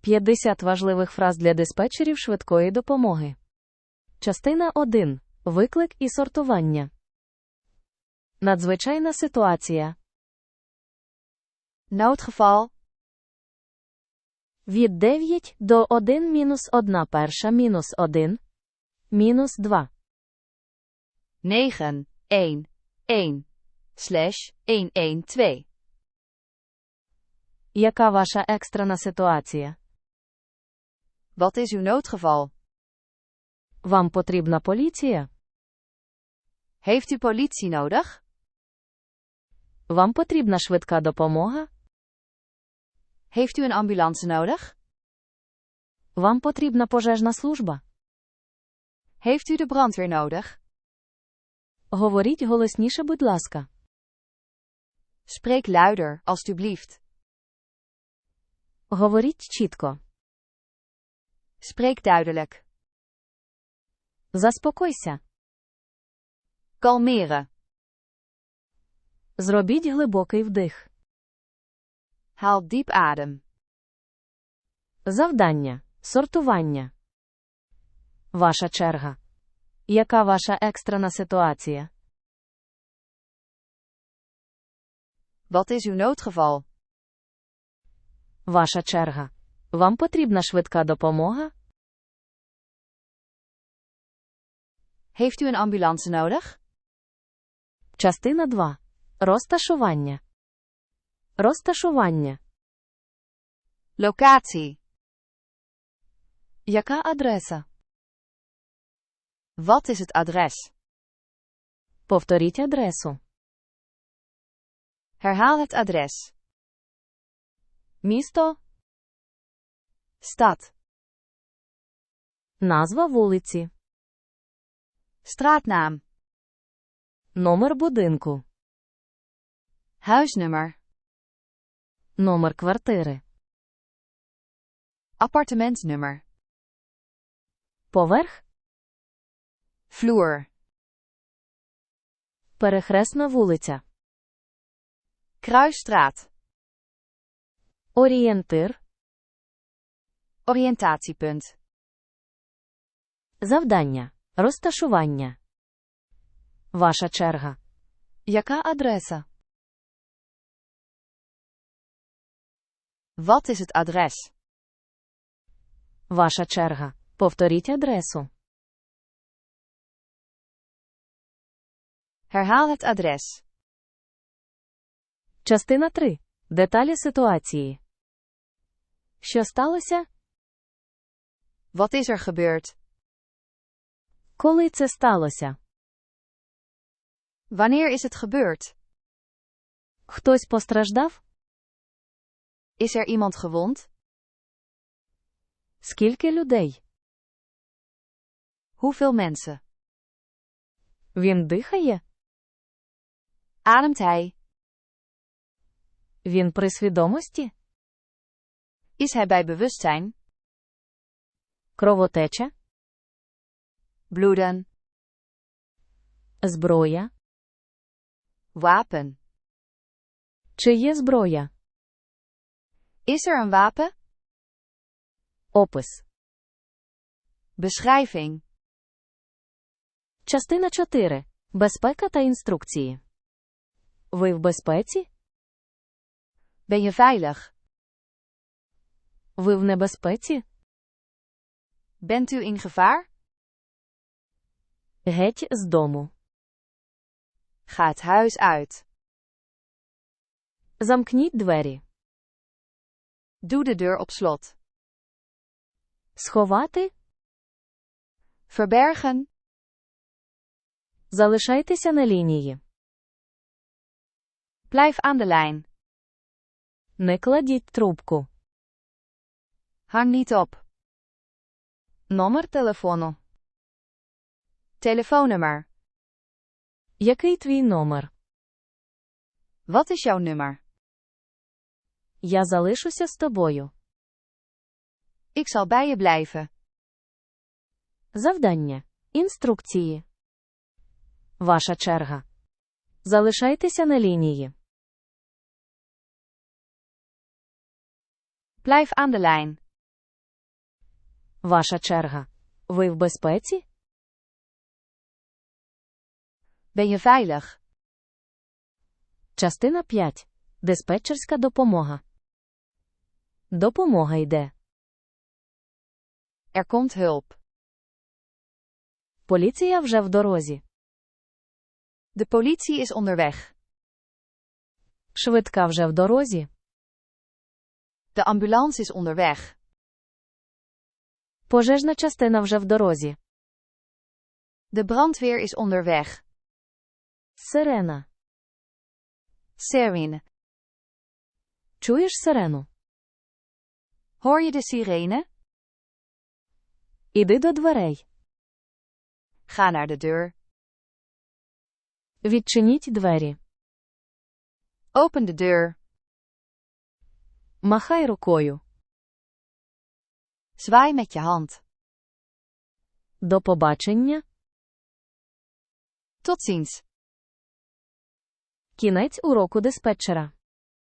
50 важливих фраз для диспетчерів швидкої допомоги. Частина 1. Виклик і сортування. Надзвичайна ситуація. Noodgeval. Від 9 до 1 мінус 1 перша мінус 1. Мінус 2. 9, 1, 1. Slash 112. Яка ваша екстрена ситуація? Wat is uw noodgeval? Вам потрібна поліція? Heeft u politie nodig? Вам потрібна швидка допомога? Heeft u een ambulance nodig? Вам потрібна пожежна служба? Heeft u de brandweer nodig? Говоріть голосніше, будь ласка. Spreek luider, alstublieft. Говоріть чітко. Spreek duidelijk. Заспокойся. Kalmeren. Зробіть глибокий вдих. Haal diep adem. Завдання. Сортування. Ваша черга. Яка ваша екстрена ситуація? Wat is uw noodgeval? Ваша черга. Вам потрібна швидка допомога? Heeft u een ambulance nodig? Частина 2. Розташування. Розташування. Locatie. Яка адреса? Wat is het adres? Повторіть адресу. Herhaal het adres. Місто. Stad. Назва вулиці. Straatnaam. Номер будинку. Huisnummer. Номер квартири. Appartementsnummer. Поверх. Vloer. Перехресна вулиця. Kruisstraat. Орієнтир. Oriëntatiepunt. Завдання. Розташування. Ваша черга. Яка адреса? Wat is het adres? Ваша черга. Повторіть адресу. Herhaal het adres. Частина 3. Деталі ситуації. Що сталося? Wat is er gebeurd? Коли це сталося? Wanneer is het gebeurd? Хтось постраждав? Is er iemand gewond? Скільки людей? Hoeveel mensen? Він дихає? Ademt hij? Він при свідомості? Is hij bij bewustzijn? Кровотеча? Bloeden. Зброя? Wapen. Чи є зброя? Is er een wapen? Опис. Beschrijving. Частина 4. Безпека та інструкції. Ви в безпеці? Ben je veilig? Ви в небезпеці? Bent u in gevaar? Геть з дому. Ga het huis uit. Замкніть двері. Doe de deur op slot. Сховати? Verbergen. Залишайтеся на лінії. Blijf aan de lijn. Не кладіть трубку. Hang niet op. Номер телефону. Telefoonnummer. Який твій номер? Wat is jouw nummer? Я залишуся з тобою. Ik zal bij je blijven. Завдання. Інструкції. Ваша черга. Залишайтеся на лінії. Blijf aan de lijn. Ваша черга. Ви в безпеці? Ben je veilig? Частина 5. Диспетчерська допомога. Допомога йде. Er komt hulp. Поліція вже в дорозі. De politie is onderweg. Швидка вже в дорозі. De ambulance is onderweg. Пожежна частина вже в дорозі. De brandweer is onderweg. Сирена. Sirene. Чуєш сирену? Hoor je de sirene? Іди до дверей. Ga naar de deur. Відчиніть двері. Open de deur. Махай рукою. Zwaai met je hand. До побачення. Tot ziens. Кінець уроку диспетчера.